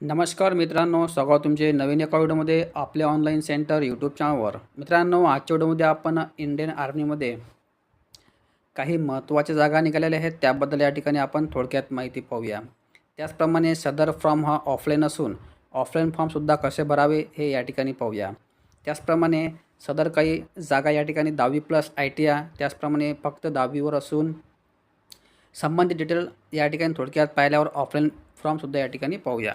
नमस्कार मित्रांनो स्वागत तुमचे नवीन एका व्हिडिओमध्ये आपल्या ऑनलाईन सेंटर यूट्यूब चॅनलवर मित्रांनो आजच्या व्हिडिओमध्ये आपण इंडियन आर्मीमध्ये काही महत्त्वाच्या जागा निघालेल्या आहेत त्याबद्दल या ठिकाणी आपण थोडक्यात माहिती पाहूया. त्याचप्रमाणे सदर फॉर्म हा ऑफलाईन असून ऑफलाईन फॉर्मसुद्धा कसे भरावे हे या ठिकाणी पाहूया. त्याचप्रमाणे सदर काही जागा या ठिकाणी दहावी प्लस आय टी आय त्याचप्रमाणे फक्त दहावीवर असून संबंधित डिटेल या ठिकाणी थोडक्यात पाहिल्यावर ऑफलाईन फॉर्मसुद्धा या ठिकाणी पाहूया.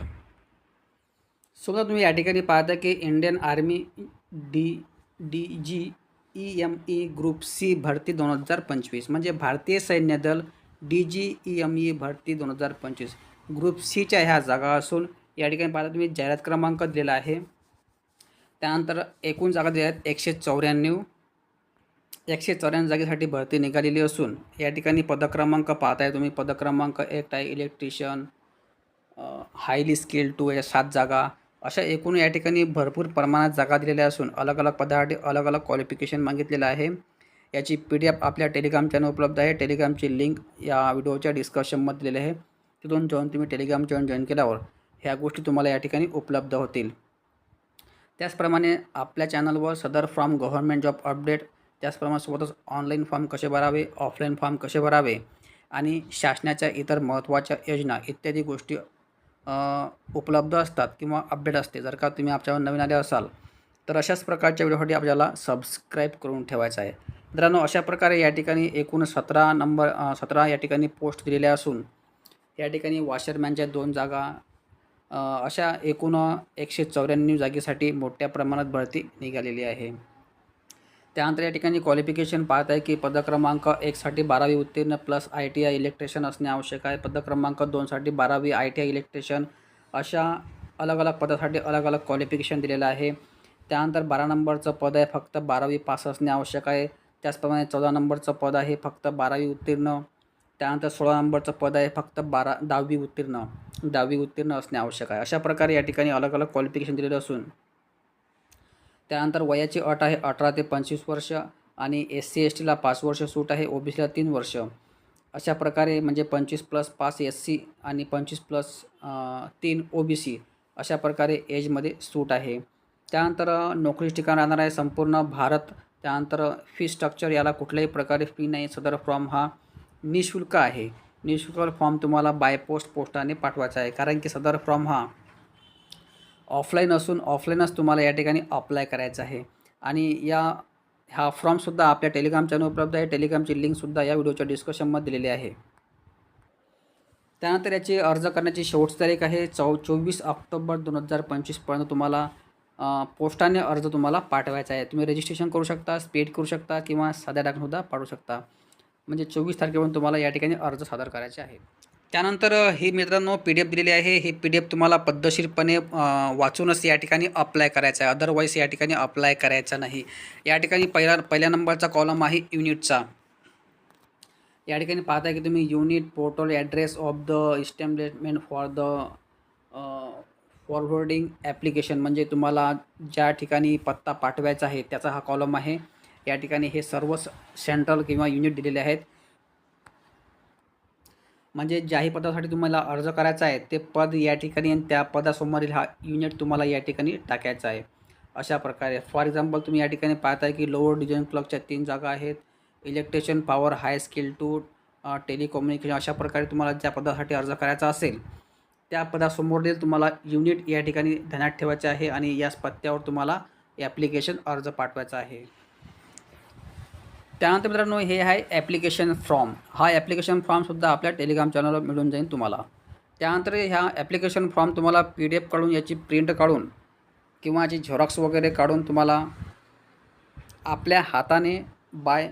सुद्धा तुम्ही या ठिकाणी पाहता की Indian army D D G E M E group C भरती दोन हजार पंचवीस. म्हणजे भारतीय सैन्य दल D G E M E भरती दोन हजार पंचवीस. ग्रुप सीच्या ह्या जागा असून या ठिकाणी पाहता तुम्ही जाहिरात क्रमांक दिलेला आहे. त्यानंतर एकूण जागा दिल्या आहेत एकशे चौऱ्याण्णव. एकशे चौऱ्याण्णव जागेसाठी भरती निघालेली असून या ठिकाणी पदक्रमांक पाहताय तुम्ही. पदक्रमांक एक आहे इलेक्ट्रिशियन हायली स्किल टू या सात जागा. अशा एकूण या ठिकाणी भरपूर प्रमाणात जागा दिलेल्या असून अलग अलग पदासाठी अलग अलग क्वालिफिकेशन मागितलेलं आहे. याची पी डी एफ आपल्या टेलिग्राम चॅनल उपलब्ध आहे. टेलिग्रामची लिंक या व्हिडिओच्या डिस्कशनमध्ये दिलेली आहे. तिथून जाऊन तुम्ही टेलिग्राम चॅनल जॉईन केल्यावर ह्या गोष्टी तुम्हाला या ठिकाणी उपलब्ध होतील. त्याचप्रमाणे आपल्या चॅनलवर सदर फ्रॉम गव्हर्नमेंट जॉब अपडेट त्याचप्रमाणे सोबतच ऑनलाईन फॉर्म कसे भरावे ऑफलाईन फॉर्म कसे भरावे आणि शासनाच्या इतर महत्त्वाच्या योजना इत्यादी गोष्टी उपलब्ध असतात किंवा अपडेट असते. जर का तुम्ही आमच्यावर नवीन आले असाल तर अशाच प्रकारच्या व्हिडिओसाठी आपल्याला सबस्क्राईब करून ठेवायचं आहे. मित्रांनो अशा प्रकारे या ठिकाणी एकूण सतरा नंबर सतरा या ठिकाणी पोस्ट दिलेल्या असून या ठिकाणी वॉशरमॅनच्या दोन जागा अशा एकूण एकशे चौऱ्याण्णव जागेसाठी मोठ्या प्रमाणात भरती निघालेली आहे. त्यानंतर या ठिकाणी क्वालिफिकेशन पाहत आहे की पदक्रमांक एकसाठी बारावी उत्तीर्ण plus I T I electrician असणे आवश्यक आहे. पदक्रमांक दोनसाठी बारावी आय टी आय इलेक्ट्रिशियन अशा अलग अलग पदासाठी अलग अलग क्वालिफिकेशन दिलेलं आहे. त्यानंतर बारा नंबरचं पद आहे फक्त बारावी पास असणे आवश्यक आहे. त्याचप्रमाणे चौदा नंबरचं पद आहे फक्त बारावी उत्तीर्ण. त्यानंतर सोळा नंबरचं पद आहे फक्त बारा दहावी उत्तीर्ण. दहावी उत्तीर्ण असणे आवश्यक आहे. अशा प्रकारे या ठिकाणी अलग अलग क्वालिफिकेशन दिलेलं असून त्यानंतर वयाची अट आहे अठरा ते पंचवीस वर्ष आणि एस सी एस टीला पाच वर्ष सूट आहे ओ बी सीला तीन वर्ष. अशा प्रकारे म्हणजे पंचवीस प्लस पाच एस सी आणि पंचवीस प्लस तीन ओ बी सी अशा प्रकारे एजमध्ये सूट आहे. त्यानंतर नोकरीच ठिकाण राहणार आहे संपूर्ण भारत. त्यानंतर फी स्ट्रक्चर याला कुठल्याही प्रकारे फी नाही सदर फॉर्म हा निशुल्क आहे. निशुल्क फॉर्म तुम्हाला बाय पोस्ट पोस्टाने पाठवायचा आहे. कारण की सदर फॉर्म हा ऑफलाईन असून ऑफलाईनच तुम्हाला या ठिकाणी अप्लाय करायचं आहे. आणि या हा फॉर्मसुद्धा आपल्या टेलिग्राम चॅनल उपलब्ध आहे. टेलिग्रामची लिंकसुद्धा या व्हिडिओच्या डिस्कशनमध्ये दिलेली आहे. त्यानंतर याची अर्ज करण्याची शेवटची तारीख आहे. चौ चोवीस ऑक्टोबर दोन हजार पंचवीसपर्यंत तुम्हाला पोस्टाने अर्ज तुम्हाला पाठवायचा आहे. तुम्ही रजिस्ट्रेशन करू शकता स्पीड करू शकता किंवा साध्या टाकूनसुद्धा पाठवू शकता. म्हणजे चोवीस तारखेपर्यंत तुम्हाला या ठिकाणी अर्ज सादर करायचे आहे त्यानंतर हे ही मित्रांनो पी डी एफ दिलेली आहे. हे पी डी एफ तुम्हाला पद्धतशीरपणे वाचूनच या ठिकाणी अप्लाय करायचं आहे. अदरवाईज या ठिकाणी अप्लाय करायचा नाही. या ठिकाणी पहिला पहिल्या नंबरचा कॉलम आहे युनिटचा या ठिकाणी पाहताय की तुम्ही unit portal address of the establishment for the forwarding application म्हणजे तुम्हाला ज्या ठिकाणी पत्ता पाठवायचा आहे त्याचा हा कॉलम आहे. या ठिकाणी हे सर्व सेंट्रल किंवा युनिट दिलेले आहेत. म्हणजे ज्याही पदासाठी तुम्हाला अर्ज करायचा आहे ते पद या ठिकाणी आणि त्या पदासमोरील हा युनिट तुम्हाला या ठिकाणी टाकायचा आहे. अशा प्रकारे. फॉर एक्झाम्पल तुम्ही या ठिकाणी पाहताय की लोअर डिझाईन क्लॉकच्या तीन जागा आहेत. Electrician power high skill two telecommunication अशा प्रकारे तुम्हाला ज्या पदासाठी अर्ज करायचा असेल त्या पदासमोरील तुम्हाला युनिट या ठिकाणी ध्यानात ठेवायचे आहे आणि याच पत्त्यावर तुम्हाला ॲप्लिकेशन अर्ज पाठवायचा आहे. त्यानंतर मित्रांनो हे आहे ॲप्लिकेशन फॉर्म हा ॲप्लिकेशन फॉर्मसुद्धा आपल्या टेलिग्राम चॅनलवर मिळून जाईल तुम्हाला. त्यानंतर ह्या ॲप्लिकेशन फॉर्म तुम्हाला पी डी एफ काढून याची प्रिंट काढून किंवा याची झेरॉक्स वगैरे काढून तुम्हाला आपल्या हाताने बाय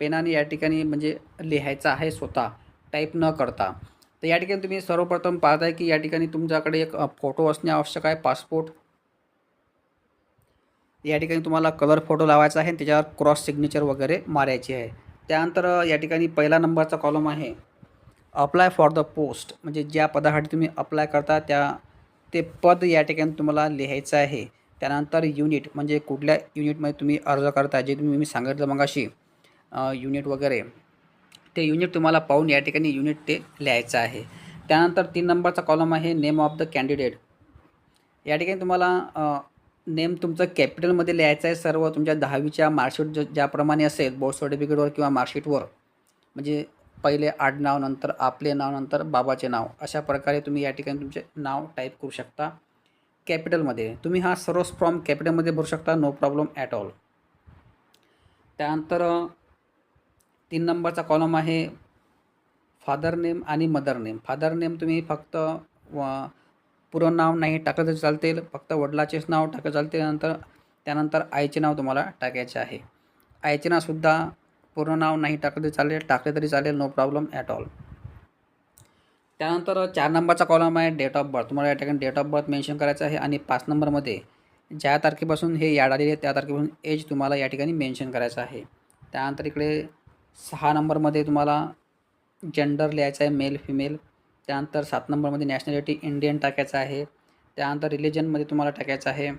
पेनाने या ठिकाणी म्हणजे लिहायचं आहे स्वतः. टाईप न करता. तर या ठिकाणी तुम्ही सर्वप्रथम पाहताय की या ठिकाणी तुमच्याकडे एक फोटो असणे आवश्यक आहे पासपोर्ट या ठिकाणी तुम्हाला कलर फोटो लावायचा आहे आणि त्याच्यावर क्रॉस सिग्नेचर वगैरे मारायची आहे. त्यानंतर या ठिकाणी पहिला नंबरचा कॉलम आहे. अप्लाय फॉर द पोस्ट म्हणजे ज्या पदासाठी तुम्ही अप्लाय करता त्या ते पद या ठिकाणी तुम्हाला लिहायचं आहे. त्यानंतर युनिट म्हणजे कुठल्या युनिटमध्ये तुम्ही अर्ज करता जे तुम्ही मी सांगितलं मगाशी युनिट वगैरे. ते युनिट तुम्हाला पाहून या ठिकाणी युनिट ते लिहायचं आहे. त्यानंतर तीन नंबरचा कॉलम आहे नेम ऑफ द कॅन्डिडेट या ठिकाणी तुम्हाला नेम तुमचं कॅपिटलमध्ये लिहायचं आहे सर्व तुमच्या दहावीच्या मार्कशीट ज ज्याप्रमाणे असेल बोर्ड सर्टिफिकेटवर किंवा मार्कशीटवर. म्हणजे पहिले आडनाव नंतर आपले नाव नंतर बाबाचे नाव. अशा प्रकारे तुम्ही या ठिकाणी तुमचे नाव टाईप करू शकता. कॅपिटलमध्ये. तुम्ही हा सर्व फ्रॉम कॅपिटलमध्ये भरू शकता. No problem at all. त्यानंतर तीन नंबरचा कॉलम आहे फादर नेम आणि मदर नेम. फादर नेम तुम्ही फक्त व पूर्ण नाव नाही टाकलं तरी चालतील. फक्त वडिलाचेच नाव टाकलं चालते नंतर त्यानंतर आईचे नाव तुम्हाला टाकायचे आहे. आईचे नावसुद्धा पूर्ण नाव नाही टाकलं तरी चालेल. टाकले तरी चालेल. नो प्रॉब्लेम ॲट ऑल त्यानंतर चार नंबरचा कॉलम आहे डेट ऑफ बर्थ तुम्हाला या ठिकाणी डेट ऑफ बर्थ मेन्शन करायचं आहे आणि पाच नंबरमध्ये ज्या तारखेपासून हे याड आलेले त्या तारखेपासून एज तुम्हाला या ठिकाणी मेन्शन करायचं आहे. त्यानंतर इकडे सहा नंबरमध्ये तुम्हाला जेंडर लिहायचं आहे मेल फिमेल त्यानंतर सात नंबरमध्ये नॅशनॅलिटी इंडियन टाकायचं आहे. त्यानंतर रिलिजनमध्ये तुम्हाला टाकायचं आहे.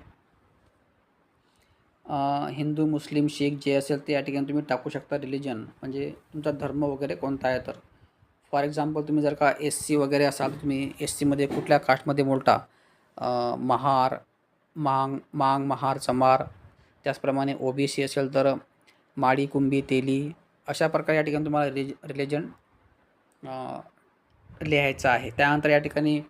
हिंदू मुस्लिम शीख जे असेल ते या ठिकाणी तुम्ही टाकू शकता रिलिजन म्हणजे तुमचा धर्म वगैरे कोणता आहे तर. फॉर एक्झाम्पल तुम्ही जर का एस सी वगैरे असाल तुम्ही एस सीमध्ये कुठल्या कास्टमध्ये बोलता? महार मांग मांग महार चमार. त्याचप्रमाणे ओ बी सी असेल तर माडी कुंभी तेली. अशा प्रकारे या ठिकाणी तुम्हाला रिज रिलिजन लिहायचं आहे. त्यानंतर या ठिकाणी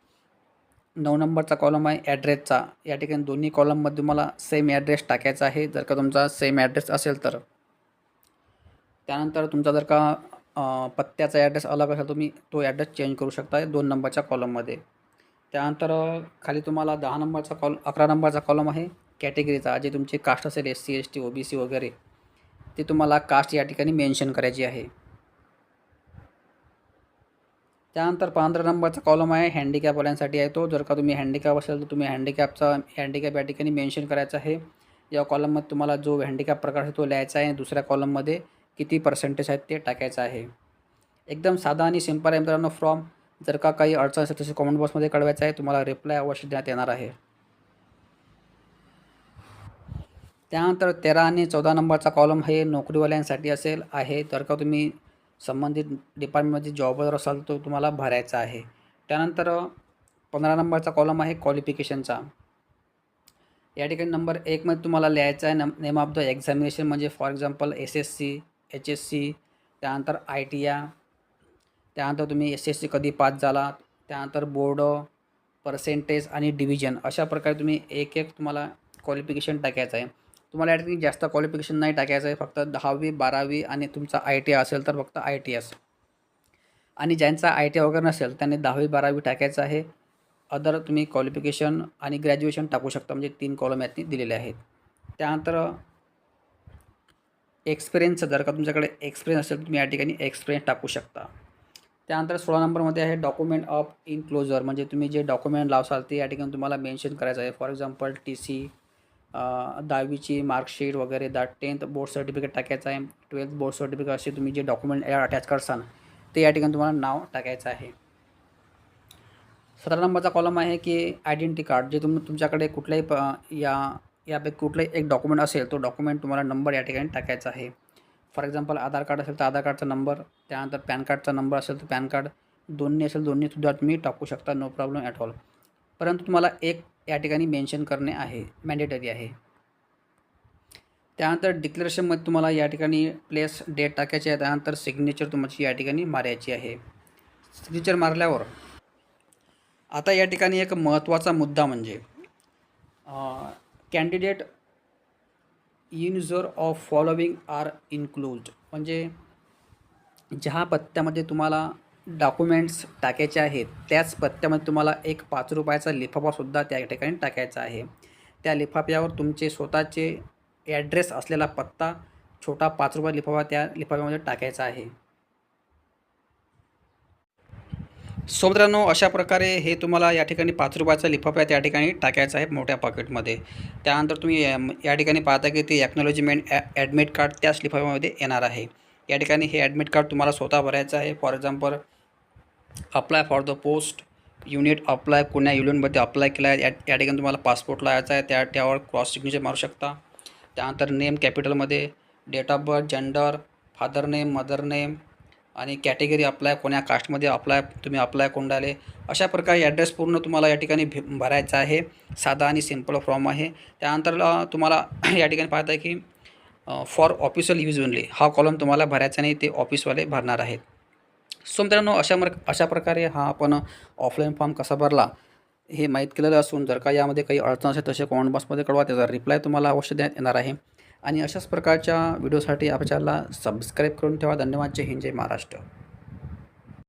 नऊ नंबरचा कॉलम आहे ॲड्रेसचा या ठिकाणी दोन्ही कॉलममध्ये तुम्हाला सेम ॲड्रेस टाकायचा आहे. जर का तुमचा सेम ॲड्रेस असेल तर. त्यानंतर तुमचा जर का पत्त्याचा ॲड्रेस अलग असेल तुम्ही तो ॲड्रेस चेंज करू शकता दोन नंबरच्या कॉलममध्ये त्यानंतर खाली तुम्हाला दहा नंबरचा कॉल अकरा नंबरचा कॉलम आहे कॅटेगरीचा जे तुमची कास्ट असेल S C S T O B C वगैरे ते तुम्हाला कास्ट या ठिकाणी मेन्शन करायची आहे. त्यानंतर पंधरा नंबरचा कॉलम आहे हँडिकॅपवाल्यांसाठी आहे तो. जर का तुम्ही हँडिकॅप असेल तर तुम्ही हँडिकॅपचा हँडिकॅप या ठिकाणी मेन्शन करायचं आहे. या कॉलममध्ये तुम्हाला जो हँडिकॅप प्रकार आहे तो लिहायचा आहे. दुसऱ्या कॉलममध्ये किती पर्सेंटेज आहेत ते टाकायचं आहे. एकदम साधा आणि सिंपल आहे मित्रांनो फ्रॉम जर का काही अडचण असेल तसे कॉमेंट बॉक्समध्ये कळवायचं आहे. तुम्हाला रिप्लाय अवश्य देण्यात येणार आहे. त्यानंतर तेरा आणि चौदा नंबरचा कॉलम हे नोकरीवाल्यांसाठी असेल आहे. जर का तुम्ही संबंधित डिपार्टमेंटमध्ये जॉबवर असाल तो तुम्हाला भरायचा आहे. त्यानंतर पंधरा नंबरचा कॉलम आहे क्वालिफिकेशनचा या ठिकाणी नंबर एकमध्ये तुम्हाला लिहायचा आहे name name of the examination म्हणजे for example S S C H S C त्यानंतर आय टी या त्यानंतर तुम्ही एस एस सी कधी पास झाला त्यानंतर बोर्ड पर्सेंटेज आणि डिव्हिजन अशा प्रकारे तुम्ही एक एक तुम्हाला क्वालिफिकेशन टाकायचं आहे. तुम्हाला या ठिकाणी जास्त क्वालिफिकेशन नाही टाकायचं आहे. फक्त दहावी बारावी आणि तुमचा आय टी असेल तर फक्त आय टी एस आणि ज्यांचा आय टी वगैरे नसेल त्यांनी दहावी बारावी टाकायचं आहे. अदर तुम्ही क्वालिफिकेशन आणि ग्रॅज्युएशन टाकू शकता. म्हणजे तीन कॉलम यातनी दिलेले आहेत. त्यानंतर एक्सपिरियन्स जर का तुमच्याकडे एक्सपिरियन्स असेल तुम्ही या ठिकाणी एक्सपिरियन्स टाकू शकता. त्यानंतर सोळा नंबरमध्ये आहे डॉक्युमेंट ऑफ इनक्लोजर म्हणजे तुम्ही जे डॉक्युमेंट लावसाल ते या ठिकाणी तुम्हाला मेन्शन करायचं आहे. फॉर एक्झाम्पल टी सी दहावीची मार्कशीट वगैरे दा टेन्थ बोर्ड सर्टिफिकेट टाकायचं आहे ट्वेल्थ बोर्ड सर्टिफिकेट असे तुम्ही जे डॉक्युमेंट अटॅच करसान ते या ठिकाणी तुम्हाला नाव टाकायचं आहे. सतरा नंबरचा कॉलम आहे की आयडेंटिटी कार्ड जे तुम तुमच्याकडे कुठल्याही प या यापैकी कुठलाही एक डॉक्युमेंट असेल तो डॉक्युमेंट तुम्हाला नंबर या ठिकाणी टाकायचा आहे. फॉर एक्झाम्पल आधार कार्ड असेल तर आधार कार्डचा नंबर त्यानंतर पॅन कार्डचा नंबर असेल तर पॅन कार्ड दोन्ही असेल दोन्हीसुद्धा तुम्ही टाकू शकता नो प्रॉब्लेम ॲट ऑल परंतु तुम्हाला एक या ठिकाणी मेन्शन करणे आहे मॅन्डेटरी आहे. त्यानंतर डिक्लेरेशनमध्ये तुम्हाला या ठिकाणी प्लेस डेट टाकायची आहे. त्यानंतर सिग्नेचर तुमची या ठिकाणी मारायची आहे. सिग्नेचर मारल्यावर आता या ठिकाणी एक महत्त्वाचा मुद्दा म्हणजे candidate user of following are include म्हणजे ज्या पत्त्यामध्ये तुम्हाला डॉक्युमेंट्स टाकायचे आहेत. त्याच पत्त्यामध्ये तुम्हाला एक पाच रुपयाचा लिफाफासुद्धा त्या ठिकाणी टाकायचा आहे. त्या लिफाफ्यावर तुमचे स्वतःचे ॲड्रेस असलेला पत्ता छोटा पाच रुपया लिफाफा त्या लिफाफ्यामध्ये टाकायचा आहे. सो मित्रांनो अशा प्रकारे हे तुम्हाला या ठिकाणी पाच रुपयाचा लिफाफा त्या ठिकाणी टाकायचा आहे मोठ्या पॉकेटमध्ये त्यानंतर तुम्ही या ठिकाणी पाहता की ते ॲक्नॉलॉजमेंट ॲडमिट कार्ड त्याच लिफाफ्यामध्ये येणार आहे. या ठिकाणी हे ॲडमिट कार्ड तुम्हाला स्वतः भरायचं आहे. For example apply for the post unit apply कोण्या युनिटमध्ये अप्लाय केला आहे या या ठिकाणी तुम्हाला पासपोर्ट लावायचा आहे. त्या त्यावर क्रॉस सिग्नेचर मारू शकता. त्यानंतर नेम कॅपिटलमध्ये date of birth gender father name mother name आणि कॅटेगरी अप्लाय कोण्या कास्टमध्ये अप्लाय तुम्ही अप्लाय कोण राहिले. अशा प्रकारे ॲड्रेस पूर्ण तुम्हाला या ठिकाणी भे भरायचा आहे. साधा आणि सिंपल फॉर्म आहे. त्यानंतर तुम्हाला या ठिकाणी पाहता आहे की फॉर ऑफिशियल यूज ओनली हा कॉलम तुम्हाला भरायचा नाही. ते ऑफिसवाले भरणार आहेत. सो मित्रांनो अशा मर अशा प्रकारे हा आपण ऑफलाईन फॉर्म कसा भरला हे माहीत केलेलं असून जर का यामध्ये काही अडचण असेल तसे कॉमेंट बॉक्समध्ये कळवा. त्याचा रिप्लाय तुम्हाला अवश्य देण्यात येणार आहे. आणि अशाच प्रकारच्या व्हिडिओसाठी आपल्याला सबस्क्राईब करून ठेवा. धन्यवाद. जय हिंद. जय महाराष्ट्र.